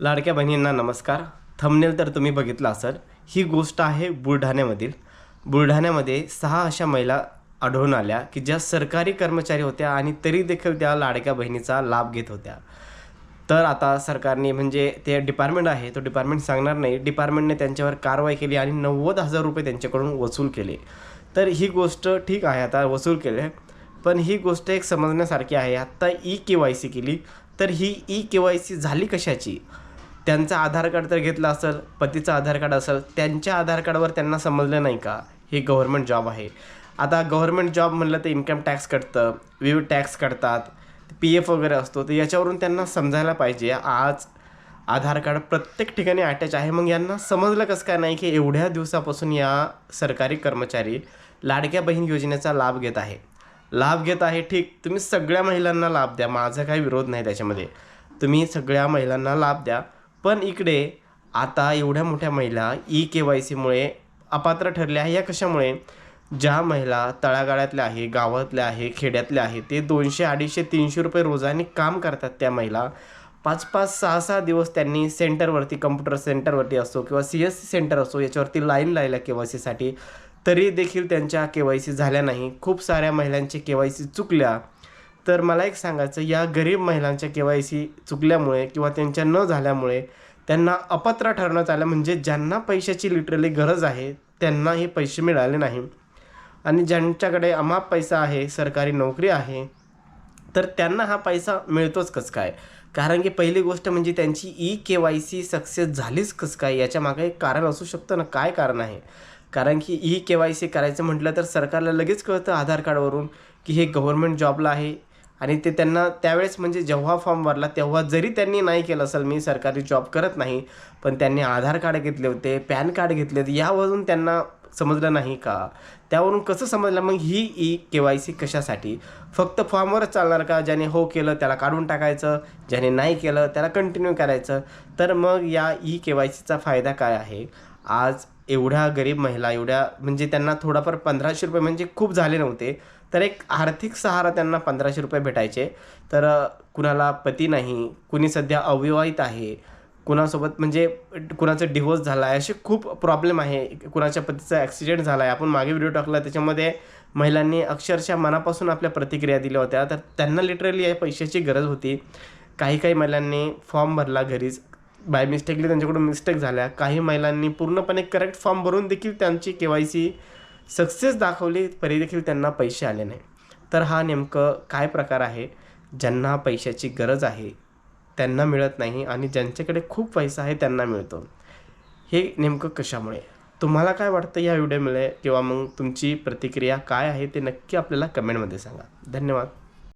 लाडक्या बहिणींना नमस्कार. थंबनेल तर तुम्ही बघितला असाल. ही गोष्ट आहे बुलढाण्यामधील. बुलढाण्यामध्ये सहा अशा महिला आढळून आल्या की ज्या सरकारी कर्मचारी होत्या आणि तरी देखील त्या लाडक्या बहिणीचा लाभ घेत होत्या. तर आता सरकारने म्हणजे ते डिपार्टमेंट आहे तो डिपार्टमेंट सांगणार नाही. डिपार्टमेंटने त्यांच्यावर कारवाई केली आणि नव्वद हजार रुपये त्यांच्याकडून वसूल केले. तर ही गोष्ट ठीक आहे आता वसूल केले पण ही गोष्ट एक समजण्यासारखी आहे. आत्ता ई के वाय सी केली. तर ही ई के वाय सी झाली कशाची? त्यांचं आधार कार्ड तर घेतलं असेल पतीचं आधार कार्ड असेल त्यांच्या आधार कार्डवर त्यांना समजलं नाही का? हे गव्हर्मेंट जॉब आहे. आता गव्हर्मेंट जॉब म्हणलं तर इन्कम टॅक्स कटतं विविध टॅक्स कटतात पी एफ वगैरे असतो तर याच्यावरून त्यांना समजायला पाहिजे. आज आधार कार्ड प्रत्येक ठिकाणी अटॅच आहे. मग यांना समजलं कसं काय नाही की एवढ्या दिवसापासून या सरकारी कर्मचारी लाडक्या बहीण योजनेचा लाभ घेत आहे? लाभ घेत आहे. ठीक तुम्ही सगळ्या महिलांना लाभ द्या. माझा काही विरोध नाही त्याच्यामध्ये. तुम्ही सगळ्या महिलांना लाभ द्या. पण इकडे आता एवढ्या मोठ्या महिला ई के वाय सीमुळे अपात्र ठरल्या आहे या कशामुळे? ज्या महिला तळागाळ्यातल्या आहे गावातल्या आहे खेड्यातल्या आहे ते दोनशे अडीचशे तीनशे रुपये रोजाने काम करतात त्या महिला. पाच पाच सहा सहा दिवस त्यांनी सेंटरवरती कम्प्युटर सेंटरवरती असो किंवा सी एस सी सेंटर असो याच्यावरती लाईन लायला के वाय सीसाठी तरी देखील त्यांच्या के वाय सी झाल्या नाही. खूप साऱ्या महिलांचे के वाय सी चुकल्या. तर मला एक सांगायचं या गरीब महिलांच्या के वाय सी चुकल्यामुळे किंवा त्यांच्या न झाल्यामुळे त्यांना अपात्र ठरवण्यात आलं म्हणजे ज्यांना पैशाची लिटरली गरज आहे त्यांना हे पैसे मिळाले नाही. आणि ज्यांच्याकडे अमाप पैसा आहे सरकारी नोकरी आहे तर त्यांना हा पैसा मिळतोच कसं काय? कारण की पहिली गोष्ट म्हणजे त्यांची E K Y C success झालीच कसं काय? याच्या मागे एक कारण असू शकतं ना. काय कारण आहे? कारण की ई के वाय सी करायचं म्हटलं तर सरकारला लगेच कळतं आधार कार्डवरून की हे गव्हर्मेंट जॉबला आहे. आणि ते त्यांना त्यावेळेस म्हणजे जेव्हा फॉर्म भरला तेव्हा जरी त्यांनी नाही केलं असेल मी सरकारी जॉब करत नाही पण त्यांनी आधार कार्ड घेतले होते पॅन कार्ड घेतले होते यावरून त्यांना समजलं नाही का? त्यावरून कसं समजलं? मग ही ई के वाय सी कशासाठी? फक्त फॉर्मवरच चालणार का? ज्याने हो केलं त्याला काढून टाकायचं. ज्याने नाही केलं त्याला कंटिन्यू करायचं. तर मग या ई के वाय सीचा फायदा काय आहे? आज एवढ्या गरीब महिला एवढ्या म्हणजे त्यांना थोडाफार पंधराशे रुपये म्हणजे खूप झाले नव्हते. तर एक आर्थिक सहारा त्यांना पंधराशे रुपये भेटायचे. तर कुणाला पती नाही. कुणी सध्या अविवाहित आहे. कुणासोबत म्हणजे कुणाचं डिवोर्स झाला आहे असे खूप प्रॉब्लेम आहे. कुणाच्या पतीचा ॲक्सिडेंट झाला आहे आपण मागे व्हिडिओ टाकला त्याच्यामध्ये महिलांनी अक्षरशः मनापासून आपल्या प्रतिक्रिया दिल्या होत्या. तर त्यांना लिटरली या पैशाची गरज होती. काही काही महिलांनी फॉर्म भरला घरीच. बाय मिस्टेकली त्यांच्याकडून मिस्टेक झाल्या. काही महिलांनी पूर्णपणे करेक्ट फॉर्म भरून देखील त्यांची के वाय सी सक्सेस दाखवली तरी देखील त्यांना पैसे आले नाही. तर हा नेमकं काय प्रकार आहे? ज्यांना पैशाची गरज आहे त्यांना मिळत नाही आणि ज्यांच्याकडे खूप पैसा आहे त्यांना मिळतो. हे नेमकं कशामुळे? तुम्हाला काय वाटतं या व्हिडिओमुळे किंवा मग तुमची प्रतिक्रिया काय आहे ते नक्की आपल्याला कमेंटमध्ये सांगा. धन्यवाद.